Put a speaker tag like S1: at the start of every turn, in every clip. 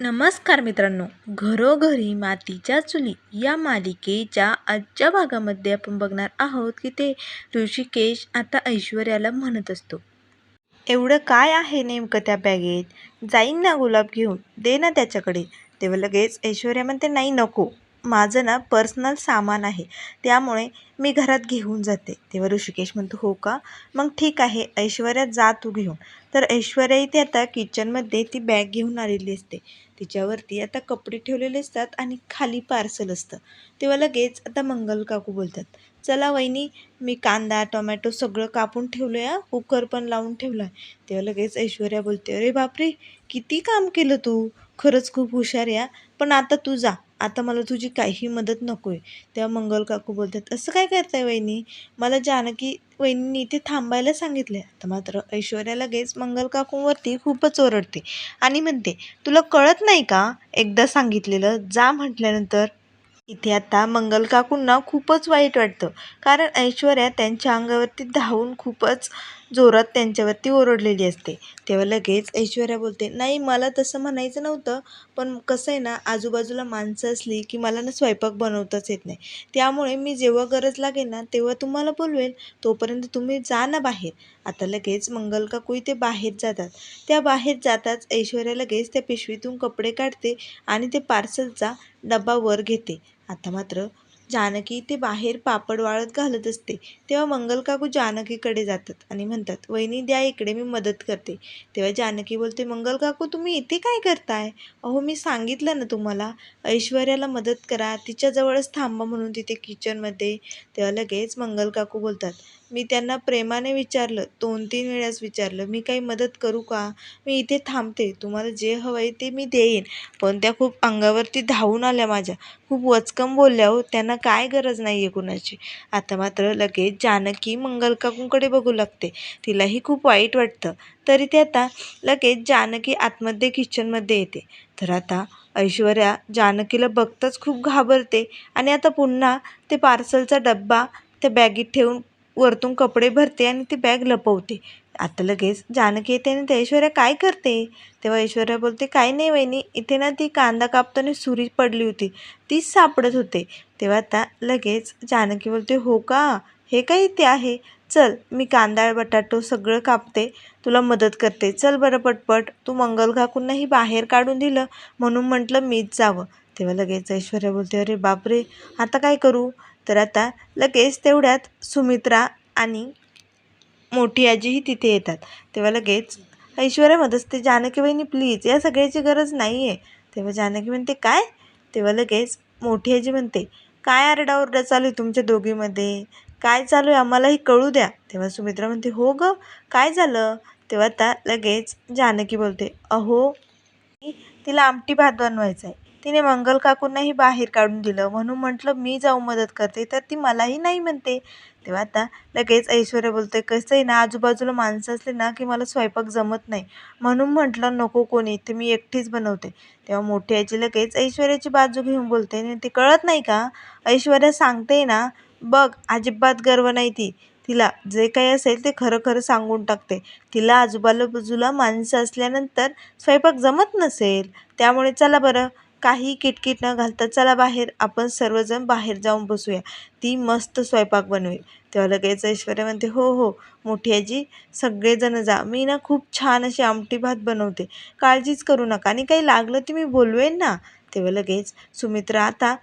S1: नमस्कार मित्रांनो घरोघरी मातीच्या चुली या मालिकेच्या आजच्या भागामध्ये आपण बघणार आहोत की ते ऋषिकेश आता ऐश्वर्याला म्हणत असतो. एवढं काय आहे नेमकं त्या बॅगेत? जाईन ना गुलाब घेऊन? दे ना त्याच्याकडे. तेव्हा लगेच ऐश्वर्या म्हणते नाही नको. माझं ना पर्सनल सामान आहे. त्यामुळे मी घरात घेऊन जाते. तेव्हा ऋषिकेश म्हणतो हो का? मग ठीक आहे ऐश्वर्या जा तू घेऊन. तर ऐश्वर्या इथे आता किचनमध्ये ती बॅग घेऊन आलेली असते. तिच्यावरती आता कपडे ठेवलेले असतात आणि खाली पार्सल असतं. तेव्हा लगेच आता मंगल काकू बोलतात चला वहिनी मी कांदा टोमॅटो सगळं कापून ठेवलं आहे कुकर पण लावून ठेवला आहे तेव्हा लगेच ऐश्वर्या बोलते अरे बापरे! किती काम केलं तू? खरंच खूप हुशार या पण आता तू जा. आता मला तुझी काही मदत नको आहे तेव्हा मंगल काकू बोलतात असं काय करताय वहिनी? मला जानकी वहिनींनी इथे थांबायला सांगितले तर मात्र ऐश्वर्या लगेच मंगल काकूंवरती खूपच ओरडते आणि म्हणते तुला कळत नाही का? एकदा सांगितलेलं जा म्हटल्यानंतर. इथे आता मंगल काकूंना खूपच वाईट वाटतं. कारण ऐश्वर्या त्यांच्या अंगावरती धावून खूपच जोरात त्यांच्यावरती ओरडलेली असते. तेव्हा लगेच ऐश्वर्या बोलते नाही मला तसं म्हणायचं नव्हतं पण कसं आहे ना आजूबाजूला माणसं असली की मला ना स्वयंपाक बनवताच येत नाही. त्यामुळे मी जेव्हा गरज लागेल ना तेव्हा तुम्हाला बोलवेल तोपर्यंत तुम्ही जा ना बाहेर. आता लगेच मंगल काकू इथे बाहेर जातात. त्या बाहेर जाताच ऐश्वर्या लगेच त्या पिशवीतून कपडे काढते आणि ते पार्सलचा डबा वर घेते. आता मात्र जानकी ते बाहेर पापड वाळत घालत असते. तेव्हा मंगल काकू जानकीकडे जातात आणि म्हणतात वहिनी द्या इकडे मी मदत करते. तेव्हा जानकी बोलते मंगल काकू तुम्ही इथे काय करताय? अहो मी सांगितलं ना तुम्हाला ऐश्वर्याला मदत करा तिच्याजवळच थांबा म्हणून तिथे किचनमध्ये तेव्हा लगेच मंगलकाकू बोलतात मी त्यांना प्रेमाने विचारलं दोन तीन वेळाच विचारलं मी काही मदत करू का? मी इथे थांबते तुम्हाला जे हवं आहे ते मी देईन. पण त्या खूप अंगावरती धावून आल्या माझ्या. खूप वचकम बोलल्या हो त्यांना काय गरज नाही आहे कुणाची? आता मात्र लगेच जानकी मंगल काकूंकडे बघू लागते. तिलाही खूप वाईट वाटतं. तरी ते आता लगेच जानकी आतमध्ये किचनमध्ये येते. तर आता ऐश्वर्या जानकीला बघताच खूप घाबरते आणि आता पुन्हा ते पार्सलचा डब्बा त्या बॅगीत ठेवून वरतून कपडे भरते आणि ती बॅग लपवते. आता लगेच जानकी येते आणि ते ऐश्वर्या काय करते? तेव्हा ऐश्वर्या बोलते काय नाही वहिनी इथे ना ती कांदा कापताना सुरी पडली होती. तीच सापडत होते. तेव्हा आता लगेच जानकी बोलते हो का? हे काय इथे आहे? चल मी कांदा बटाटो सगळं कापते. तुला मदत करते. चल बरं पटपट. तू मंगल काकूंनाही बाहेर काढून दिलं. म्हणून म्हटलं मीच जावं. तेव्हा लगेच ऐश्वर्या बोलते अरे बापरे! आता काय करू? तर आता लगेच तेवढ्यात सुमित्रा आणि मोठी आजीही तिथे येतात. तेव्हा लगेच ऐश्वर्या मदत असते जानकी बहिणी प्लीज या सगळ्याची गरज नाही आहे तेव्हा जानकी म्हणते काय? तेव्हा लगेच मोठी आजी म्हणते काय आरडाओरडा चालू आहे तुमच्या दोघीमध्ये? काय चालू आहे? आम्हालाही कळू द्या. तेव्हा सुमित्रा म्हणते हो गं काय झालं? तेव्हा आता लगेच जानकी बोलते अहो तिला आमटी भात बनवायचा आहे. तिने मंगल काकूंनाही बाहेर काढून दिलं. म्हणून म्हटलं मी जाऊ मदत करते. तर ती मलाही नाही म्हणते. तेव्हा आता लगेच ऐश्वर्या बोलते कसं आहे ना आजूबाजूला माणसं असले ना की मला स्वयंपाक जमत नाही. म्हणून म्हटलं नको कोणी ते मी एकटीच बनवते. तेव्हा मोठी आजी लगेच ऐश्वर्याची बाजू घेऊन बोलते आणि ती कळत नाही का? ऐश्वर्या सांगते ना बघ अजिबात गर्व नाही ती. तिला जे काही असेल ते खरं खरं सांगून टाकते. तिला आजूबाजूला माणसं असल्यानंतर स्वयंपाक जमत नसेल. त्यामुळे चला बरं काही किटकिट न घालता चला बाहेर आपण सर्वजण बाहेर जाऊन बसूया. ती मस्त स्वयंपाक बनवेल. तेव्हा लगेच ऐश्वर्या म्हणते हो हो मोठी आजी सगळेजण जा. मी ना खूप छान अशी आमटी भात बनवते. काळजीच करू नका. आणि काही लागलं ते मी बोलवेन ना. तेव्हा लगेच सुमित्रा आता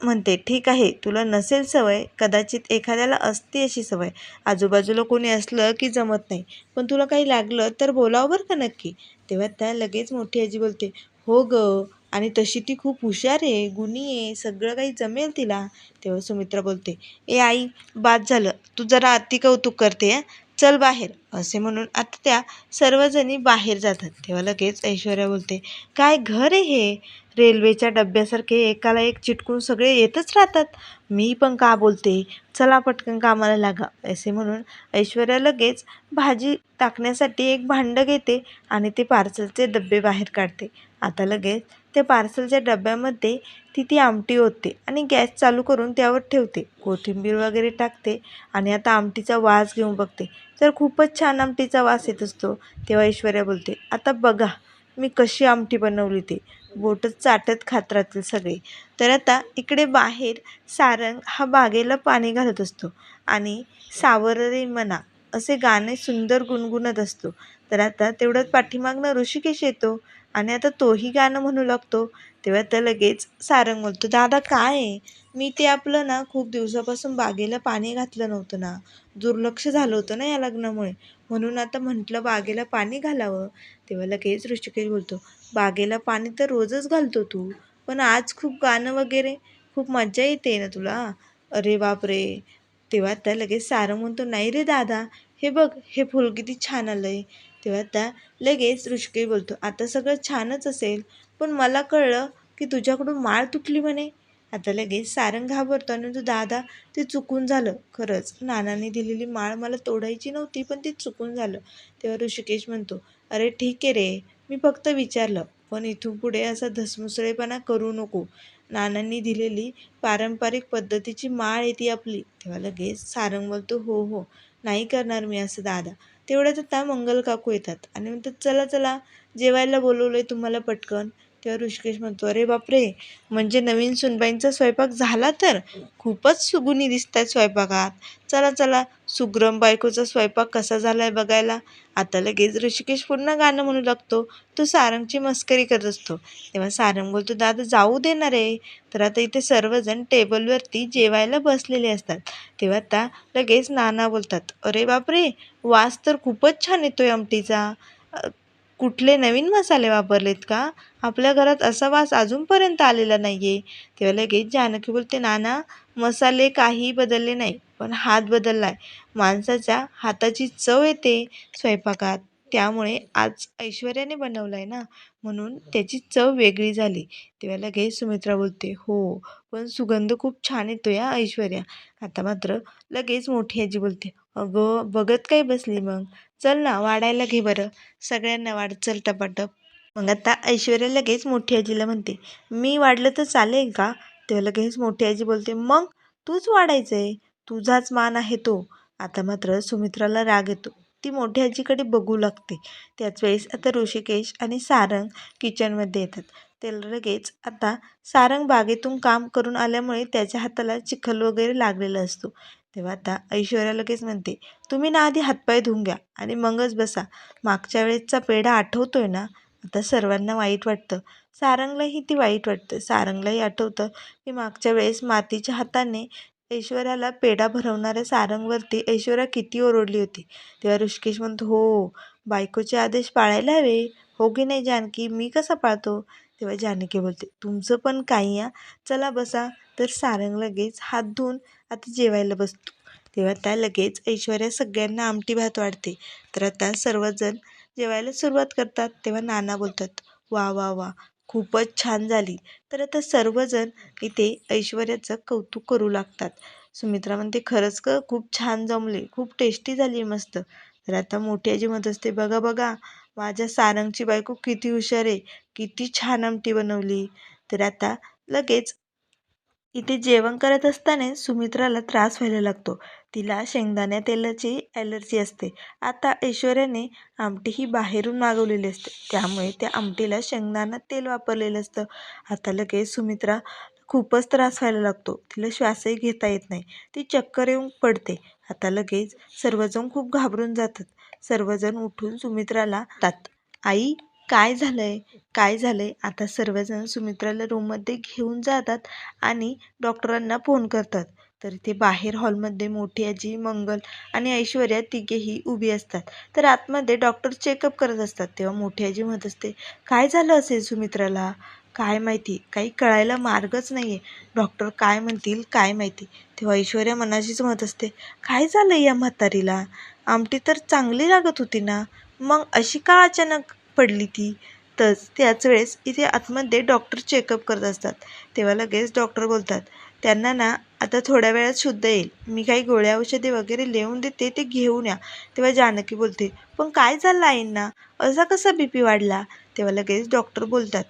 S1: म्हणते ठीक आहे तुला नसेल सवय कदाचित एखाद्याला असते अशी सवय. आजूबाजूला कोणी असलं की जमत नाही. पण तुला काही लागलं तर बोलावं बरं का नक्की? तेव्हा त्या लगेच मोठी आजी बोलते हो गं आणि तशी ती खूप हुशार आहे गुणी आहे सगळं काही जमेल तिला. तेव्हा सुमित्रा बोलते ए आई बाद झालं. तू जरा अति कौतुक करते चल बाहेर. असे म्हणून आता त्या सर्वजणी बाहेर जातात. तेव्हा लगेच ऐश्वर्या बोलते काय घर आहे हे? रेल्वेच्या डब्यासारखे एकाला एक चिटकून सगळे येतच राहतात. मी पण का बोलते? चला पटकन कामाला लागा. असे म्हणून ऐश्वर्या लगेच भाजी टाकण्यासाठी एक भांडं घेते आणि ते पार्सलचे डब्बे बाहेर काढते. आता लगेच त्या पार्सलच्या डब्यामध्ये ती ती आमटी ओतते आणि गॅस चालू करून त्यावर ठेवते. कोथिंबीर वगैरे टाकते आणि आता आमटीचा वास घेऊन बघते. तर खूपच छान आमटीचा वास येत असतो तेव्हा ऐश्वर्या बोलते आता बघा मी कशी आमटी बनवली ते. बोटं चाटत खात राहतील सगळे. तर आता इकडे बाहेर सारंग हा बागेला पाणी घालत असतो आणि सावर रे मना असे गाणे सुंदर गुणगुणत असतो. तर आता तेवढ्यात पाठीमागनं ऋषिकेश येतो. आणि आता तोही गाणं म्हणू लागतो. तेव्हा तर लगेच सारंग बोलतो दादा काय आहे? मी ते आपलं ना खूप दिवसापासून बागेला पाणी घातलं नव्हतं ना. दुर्लक्ष झालं होतं ना या लग्नामुळे. म्हणून आता म्हटलं बागेला पाणी घालावं. तेव्हा लगेच ऋषिकेश बोलतो बागेला पाणी तर रोजच घालतो तू पण आज खूप गाणं वगैरे खूप मज्जा येते ना तुला. अरे बापरे. तेव्हा त्या लगेच सारंग म्हणतो नाही रे दादा हे बघ हे फुल किती छान आलं आहे तेव्हा त्या लगेच ऋषिकेश बोलतो आता सगळं छानच असेल पण मला कळलं की तुझ्याकडून माळ तुटली म्हणे. आता लगेच सारंग घाबरतो आणि तो दादा ते चुकून झालं. खरंच नानाने दिलेली माळ मला तोडायची नव्हती पण ते चुकून झालं. तेव्हा ऋषिकेश म्हणतो अरे ठीक आहे रे मी फक्त विचारलं पण इथून पुढे असा धसमुसळेपणा करू नको. नानांनी दिलेली पारंपरिक पद्धतीची माळ येते आपली. तेव्हा लगेच सारंग बोलतो हो हो नाही करणार मी असं दादा. तेवढ्यात आता मंगल काकू येतात. आणि म्हणतात चला चला जेवायला बोलवलं आहे तुम्हाला पटकन. तेव्हा ऋषिकेश म्हणतो अरे बापरे! म्हणजे नवीन सुनबाईंचा स्वयंपाक झाला तर खूपच सुगुणी दिसत आहेत स्वयंपाकात. चला चला सुग्रम बायकोचा स्वयंपाक कसा झाला आहे बघायला. आता लगेच ऋषिकेश पुन्हा गाणं म्हणू लागतो. तो सारंगची मस्करी करत असतो. तेव्हा सारंग बोलतो दादा जाऊ देणार आहे तर आता इथे सर्वजण टेबलवरती जेवायला बसलेले असतात. तेव्हा आता लगेच नाना बोलतात अरे बापरे! वास तर खूपच छान येतोय आमटीचा. कुठले नवीन मसाले वापरलेत का? आपल्या घरात असा वास अजूनपर्यंत आलेला नाही आहे तेव्हा लगेच जानकी बोलते नाना मसाले काही बदलले नाही पण हात बदलला आहे माणसाच्या हाताची चव येते स्वयंपाकात. त्यामुळे आज ऐश्वर्याने बनवलं आहे ना म्हणून त्याची चव वेगळी झाली. तेव्हा लगेच सुमित्रा बोलते. हो पण सुगंध खूप छान येतो या ऐश्वर्या. आता मात्र लगेच मोठी आजी बोलते. अगं बघत काय बसली मग? चल ना वाढायला घे बरं. सगळ्यांना वाढ चल टपाटप. मग आता ऐश्वर्या लगेच मोठी आजीला म्हणते मी वाढलं तर चालेल का? तेव्हा लगेच मोठी आजी बोलते. मग? तूच वाढायचं आहे तुझाच मान आहे तो. आता मात्र सुमित्राला राग येतो. ती मोठी आजीकडे बघू लागते. त्याच वेळेस आता ऋषिकेश आणि सारंग किचनमध्ये येतात. ते लगेच आता सारंग बागेतून काम करून आल्यामुळे त्याच्या हाताला चिखल वगैरे लागलेला असतो. तेव्हा आता ऐश्वर्या लगेच म्हणते तुम्ही ना आधी हातपाय धुवून घ्या आणि मगच बसा. मागच्या वेळेसचा पेढा आठवतोय ना? आता सर्वांना वाईट वाटतं. सारंगलाही ती वाईट वाटतं. सारंगलाही आठवतं की मागच्या वेळेस मातीच्या हाताने ऐश्वर्याला पेढा भरवणाऱ्या सारंगवरती ऐश्वर्या किती ओरडली होती. तेव्हा ऋषिकेश म्हणतो हो बायकोचे आदेश पाळायला हवे. हो की नाही जानकी? मी कसा पाळतो? तेव्हा जानकी बोलते तुमचं पण काही या. चला बसा. तर सारंग लगेच हात धुवून आता जेवायला बसतो. तेव्हा त्या लगेच ऐश्वर्या सगळ्यांना आमटी भात वाढते. तर आता सर्वजण जेवायला सुरुवात करतात. तेव्हा नाना बोलतात वा वा वा. खूपच छान झाली. तर आता सर्वजण इथे ऐश्वर्याचं कौतुक करू लागतात. सुमित्रा म्हणते खरंच क खूप छान जमले. खूप टेस्टी झाली मस्त. तर आता मोठी आजी म्हणत असते बघा बघा माझ्या सारंगची बायको किती हुशार आहे. किती छान आमटी बनवली. तर आता लगेच इथे जेवण करत असताना सुमित्राला त्रास व्हायला लागतो. तिला शेंगदाण्या तेलाची ॲलर्जी असते. आता ऐश्वर्याने आमटी ही बाहेरून मागवलेली असते. त्यामुळे त्या आमटीला शेंगदाणा तेल वापरलेलं असतं. आता लगेच सुमित्रा खूपच त्रास व्हायला लागतो. तिला श्वासही घेता येत नाही. ती चक्कर येऊन पडते. आता लगेच सर्वजण खूप घाबरून जातात. सर्वजण उठून सुमित्राला तात आई काय झालंय? काय झालंय? आता सर्वजण सुमित्राला रूममध्ये घेऊन जातात आणि डॉक्टरांना फोन करतात. तर इथे बाहेर हॉलमध्ये मोठी आजी मंगल आणि ऐश्वर्या तिघेही उभी असतात. तर आतमध्ये डॉक्टर चेकअप करत असतात. तेव्हा मोठी आजी म्हणत असते काय झालं असेल सुमित्राला? काय माहिती? काही कळायला मार्गच नाही आहे डॉक्टर काय म्हणतील काय माहिती? तेव्हा ऐश्वर्या मनाशीच म्हणत असते काय झालं या म्हातारीला? आमटी तर चांगली लागत होती ना? मग अशी का अचानक पडली ती? तर त्याच वेळेस इथे आतमध्ये डॉक्टर चेकअप करत असतात. तेव्हा लगेच डॉक्टर बोलतात त्यांना ना आता थोड्या वेळात शुद्ध येईल. मी काही गोळ्या औषधे वगैरे लिहून देते ते घेऊन या. तेव्हा जानकी बोलते पण काय झालं आईंना? असा कसा बी पी वाढला? तेव्हा लगेच डॉक्टर बोलतात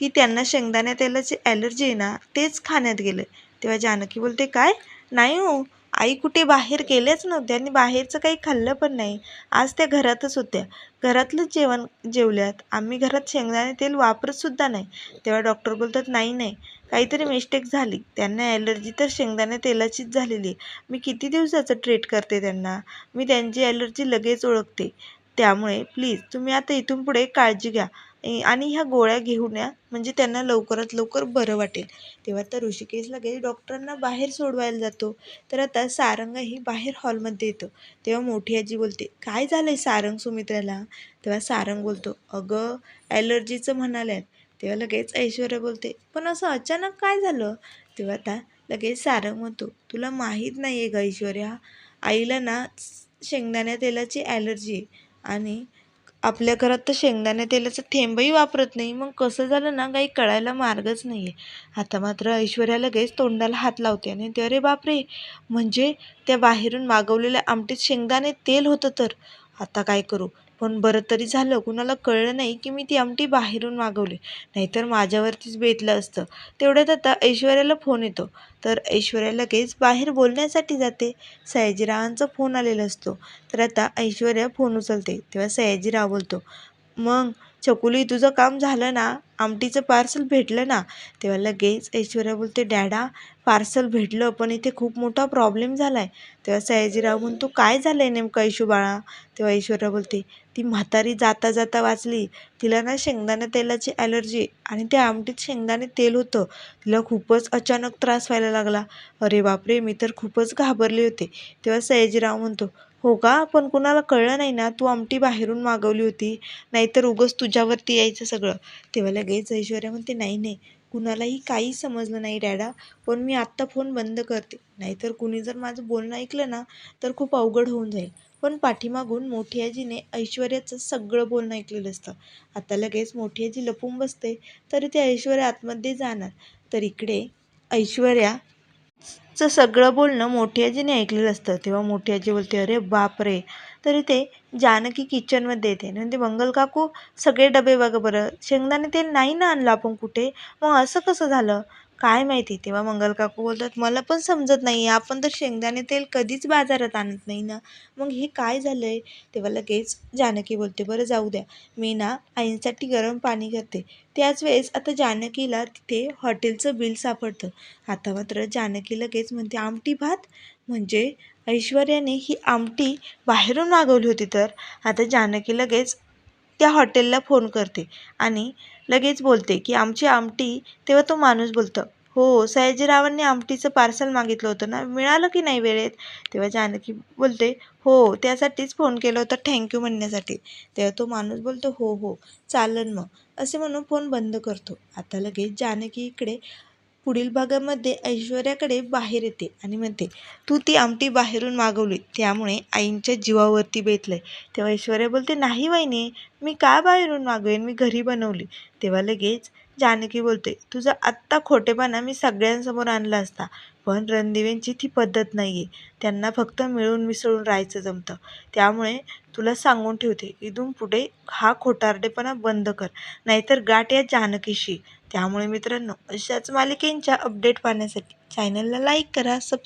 S1: की त्यांना शेंगदाण्या तेलाची ॲलर्जी आहे ना तेच खाण्यात गेलं तेव्हा जानकी बोलते काय? नाही हो. आई कुठे बाहेर गेल्याच नव्हत्या आणि बाहेरचं काही खाल्लं पण नाही. आज त्या घरातच होत्या. घरातलंच जेवण जेवल्यात. आम्ही घरात शेंगदाणे तेल वापरतसुद्धा नाही. तेव्हा डॉक्टर बोलतात नाही नाही. काहीतरी मिस्टेक झाली. त्यांना ॲलर्जी तर शेंगदाण्या तेलाचीच झालेली. आहे मी किती दिवसाचं ट्रीट करते त्यांना? मी त्यांची ॲलर्जी लगेच ओळखते. त्यामुळे प्लीज तुम्ही आता इथून पुढे काळजी घ्या. आणि ह्या गोळ्या घेऊन या. म्हणजे त्यांना लवकरात लवकर बरं वाटेल. तेव्हा तर ऋषिकेश लगेच डॉक्टरांना बाहेर सोडवायला जातो. तर आता सारंगही बाहेर हॉलमध्ये येतो. तेव्हा मोठी आजी बोलते काय झालं आहे सारंग सुमित्राला? तेव्हा सारंग बोलतो अगं ॲलर्जीचं म्हणाल्यात. तेव्हा लगेच ऐश्वर्या बोलते पण असं अचानक काय झालं? तेव्हा आता लगेच सारंग म्हणतो तुला माहीत नाही आहे ग ऐश्वर्या? आईला ना शेंगदाण्या तेलाची ॲलर्जी आहे आणि आपल्या घरात तर शेंगदाण्या तेलाचं थेंबही वापरत नाही. मग कसं झालं ना काही कळायला मार्गच नाही आहे आता मात्र ऐश्वर्या लगेच तोंडाला हात लावते आणि ते अरे बापरे! म्हणजे त्या बाहेरून मागवलेल्या आमटीत शेंगदाणे तेल होतं तर? आता काय करू? पण बरं तरी झालं. कुणाला कळलं नाही की मी ती आमटी बाहेरून मागवली. नाहीतर माझ्यावरतीच बेतलं असतं. तेवढ्यात आता ऐश्वर्याला फोन येतो. तर ऐश्वर्या लगेच बाहेर बोलण्यासाठी जाते. सयाजीरावांचा फोन आलेला असतो. तर आता ऐश्वर्या फोन उचलते. तेव्हा सयाजीराव बोलतो मग चकुली तुझं काम झालं ना? आमटीचं पार्सल भेटलं ना? तेव्हा लगेच ऐश्वर्या बोलते डॅडा पार्सल भेटलं पण इथे खूप मोठा प्रॉब्लेम झाला आहे तेव्हा सयाजीराव म्हणतो काय झालं आहे नेमकं ऐशू बाळा? तेव्हा ऐश्वर्या बोलते ती म्हातारी जाता जाता वाचली. तिला ना शेंगदाणा तेलाची ॲलर्जी आणि त्या आमटीत शेंगदाणे तेल होतं. तिला खूपच अचानक त्रास व्हायला लागला. अरे बापरे मी तर खूपच घाबरले होते. तेव्हा सयाजीराव म्हणतो हो का? पण कुणाला कळलं नाही ना तू आमटी बाहेरून मागवली होती. नाहीतर उगंच तुझ्यावरती यायचं सगळं. तेव्हा लगेच ऐश्वर्या म्हणते नाही नाही. कुणालाही काही समजलं नाही डॅडा. पण मी आत्ता फोन बंद करते. नाहीतर कुणी जर माझं बोलणं ऐकलं ना तर खूप अवघड होऊन जाईल. पण पाठीमागून मोठी आजीने ऐश्वर्याचं सगळं बोलणं ऐकलेलं असतं. आता लगेच मोठी आजी लपून बसते तरी ते ऐश्वर्या आतमध्ये जाणार. तर इकडे ऐश्वर्या चं सगळं बोलणं मोठी आजीने ऐकलेलं असतं. तेव्हा मोठी आजी बोलते अरे बाप रे तरी ते जानकी किचनमध्ये येते. म्हणजे मंगल काकू सगळे डबे बघा बरं. शेंगदाणे तेल नाही ना आणलं आपण कुठे? मग असं कसं झालं? काय माहिती तेव्हा मंगल काकू बोलतात मला पण समजत नाही आपण तर शेंगदाणे तेल कधीच बाजारात आणत नाही ना. मग हे काय झालं आहे तेव्हा लगेच जानकी बोलते बरं जाऊ द्या. मी ना आईंसाठी गरम पाणी करते. त्याच वेळेस आता जानकीला तिथे हॉटेलचं बिल सापडतं. आता मात्र जानकी लगेच म्हणते आमटी भात? म्हणजे ऐश्वर्याने ही आमटी बाहेरून मागवली होती तर. आता जानकी लगेच त्या हॉटेलला फोन करते आणि लगेच बोलते की आमची आमटी. तेव्हा तो माणूस बोलतो हो सयाजीरावांनी आमटीचं पार्सल मागितलं होतं ना मिळालं की नाही वेळेत? तेव्हा जानकी बोलते हो त्यासाठीच फोन केला होता थँक्यू म्हणण्यासाठी. तेव्हा तो माणूस बोलतो हो हो चालन मग. असे म्हणून फोन बंद करतो. आता लगेच जानकी इकडे पुढील भागामध्ये ऐश्वर्याकडे बाहेर येते आणि म्हणते तू ती आमटी बाहेरून मागवली त्यामुळे आईंच्या जीवावरती बेतलं आहे तेव्हा ऐश्वर्या बोलते नाही वहिनी मी का बाहेरून मागवेन? मी घरी बनवली. तेव्हा लगेच जानकी बोलते तुझा आत्ता खोटेपणा मी सगळ्यांसमोर आणला असता पण रणदिवेंची ती पद्धत नाही आहे त्यांना फक्त मिळून मिसळून राहायचं जमतं. त्यामुळे तुला सांगून ठेवते इथून पुढे हा खोटारडेपणा बंद कर. नाहीतर गाठ या जानकीशी. त्यामुळे मित्रांनो अशाच मालिकेंच्या अपडेट पाहण्यासाठी चॅनलला लाईक करा सबस्क्राईब